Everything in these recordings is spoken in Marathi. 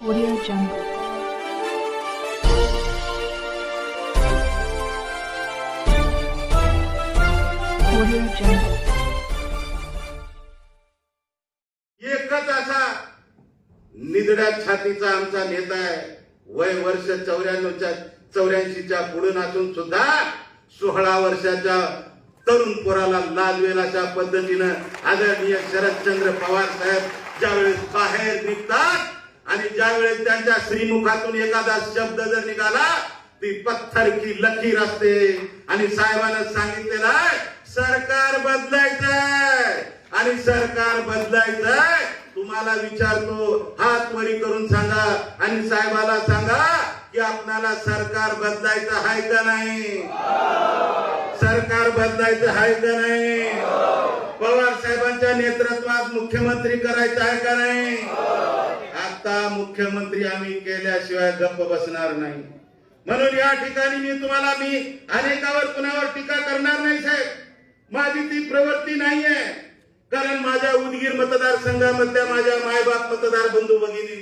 Audio Jungle. Audio Jungle. एकच असा निधड्या छातीचा आमचा नेता आहे वय वर्ष चौऱ्याण्णवच्या चौऱ्याऐंशीच्या पुढून असून सुद्धा सोळा वर्षाच्या तरुण पोराला लाजवेल अशा पद्धतीनं आदरणीय शरदचंद्र पवार साहेब ज्यावेळेस बाहेर निघतात आणि ज्यावेळेस त्यांच्या श्रीमुखातून एखादा शब्द जर निघाला ती पत्थर की लकीर असते. आणि साहेबांना सांगितलेलं आहे सरकार बदलायचंय. आणि सरकार बदलायचंय. तुम्हाला विचारतो हात वरी करून सांगा. आणि साहेबाला सांगा की आपणाला सरकार बदलायचं आहे का नाही? सरकार बदलायचं आहे का नाही? पवार साहेबांच्या नेतृत्वात मुख्यमंत्री करायचं आहे का नाही? आता मुख्यमंत्री आम्ही केल्याशिवाय गप्प बसणार नाही. म्हणून या ठिकाणी मी तुम्हाला मी अनेकावर कुणावर टीका करणार नाही साहेब. माझी ती प्रवृत्ती नाहीये. कारण माझ्या उदगीर मतदारसंघामधल्या माझ्या मायबाप मतदार बंधू भगिनी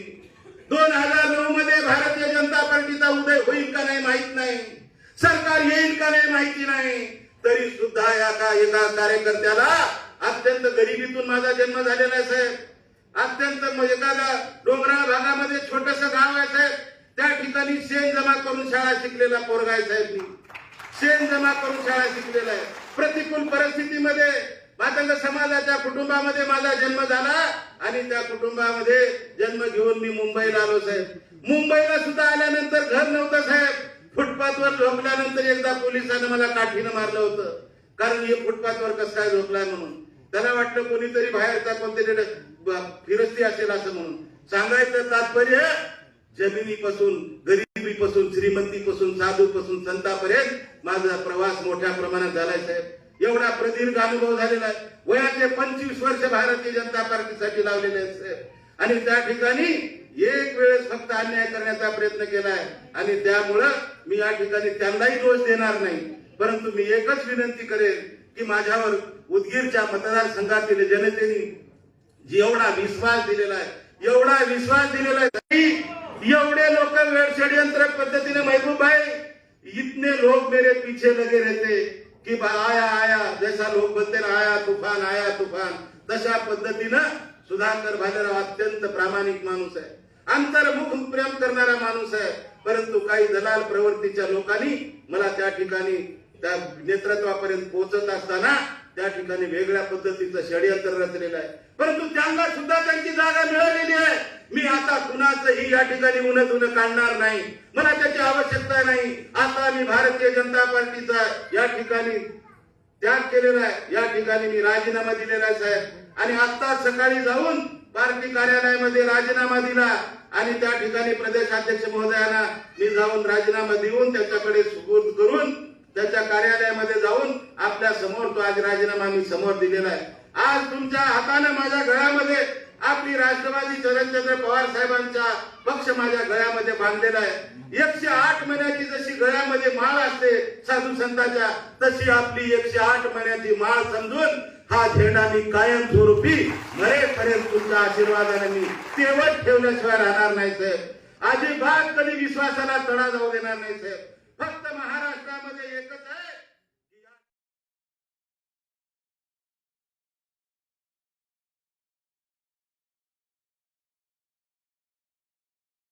दोन हजार नऊ मध्ये भारतीय जनता पार्टीचा उदय होईल का नाही माहीत नाही. सरकार येईल का नाही माहिती नाही. तरी सुद्धा या का एका कार्यकर्त्याला अत्यंत गरिबीतून माझा जन्म झालेला आहे साहेब. अत्यंत म्हणजे म- डोंगराळ भागामध्ये छोटस गाव आहे साहेब. त्या ठिकाणी शेण जमा करून शाळा शिकलेला पोरगा आहे साहेब मी. शेण जमा करून शाळा शिकलेला आहे. प्रतिकूल परिस्थितीमध्ये मातंग समाजाच्या कुटुंबामध्ये माझा जन्म झाला आणि त्या कुटुंबामध्ये जन्म घेऊन मी मुंबईला आलो साहेब. मुंबईला सुद्धा आल्यानंतर घर नव्हतं साहेब. फुटपाथवर झोपल्यानंतर एकदा पोलिसांनी मला काठीनं मारलं होतं. कारण हे फुटपाथवर कसं काय झोपलाय म्हणून. त्याला वाटलं कोणीतरी बाहेरचा कोणतरी फिरस्ती असेल असं म्हणून. सांगायचं तात्पर्य जमिनीपासून गरिबीपासून श्रीमंतीपासून साधूपासून संतापर्यंत माझा प्रवास मोठ्या प्रमाणात झालाय साहेब. एवढा प्रदीर्घ अनुभव झालेला आहे. वयाचे पंचवीस वर्ष भारतीय जनता पार्टीसाठी लावलेले आहेत साहेब. आणि त्या ठिकाणी एक वेळेस फक्त अन्याय करण्याचा प्रयत्न केलाय आणि त्यामुळं मी या ठिकाणी त्यांनाही दोष देणार नाही. परंतु मी एकच विनंती करेन की माझ्यावर उदगीरच्या मतदारसंघातील जनतेने जेवढा विश्वास दिलेला आहे एवढा विश्वास दिलेला आहे एवढे लोक वेळ षडयंत्र पद्धतीने महबूब आहे. इतने लोग मेरे पीछे लगे रहते की बा- आया आया जैसा लोक बोलते आया तुफान आया तुफान. तशा पद्धतीनं सुधाकर भालेराव अत्यंत प्रामाणिक माणूस आहे. अंतर्मुख प्रेम करणारा माणूस आहे. परंतु काही दलाल प्रवृत्तीच्या लोकांनी मला त्या ठिकाणी त्या नेतृत्वापर्यंत पोहोचत असताना त्या ठिकाणी वेगळ्या पद्धतीचं षडयंत्र रचलेलं आहे. परंतु त्यांना सुद्धा त्यांची जागा मिळालेली आहे. मी आता कुणाचंही या ठिकाणी उन धुणं काढणार नाही. मला त्याची आवश्यकता नाही. आता मी भारतीय जनता पार्टीचा या ठिकाणी त्याग केलेला आहे. या ठिकाणी मी राजीनामा दिलेला आहे साहेब. आणि आता सकाळी जाऊन पार्टी कार्यालयामध्ये राजीनामा दिला आणि त्या ठिकाणी प्रदेशाध्यक्ष महोदयांना मी जाऊन राजीनामा देऊन त्याच्याकडे सुपूर्द करून त्याच्या कार्यालयामध्ये जाऊन आपल्यासमोर तो आज राजीनामा मी समोर दिलेला आहे. आज तुमच्या हाताने माझ्या गळ्यामध्ये आपली राष्ट्रवादी शरदचंद्र पवार साहेबांचा पक्ष माझ्या गळ्यामध्ये बांधलेला आहे. एकशे आठ महिन्याची जशी गळ्यामध्ये माळ असते साधू संतांच्या तशी आपली एकशे आठ महिन्याची माळ समजून हा झेंडा मी कायम स्वरूपी मरेपर्यंत तुमच्या आशीर्वादाने मी तेवत ठेवल्याशिवाय राहणार नाही साहेब. अजिबात कधी विश्वासाला तडा जाऊ देणार नाही साहेब. फक्त महाराष्ट्रामध्ये एकच आहे.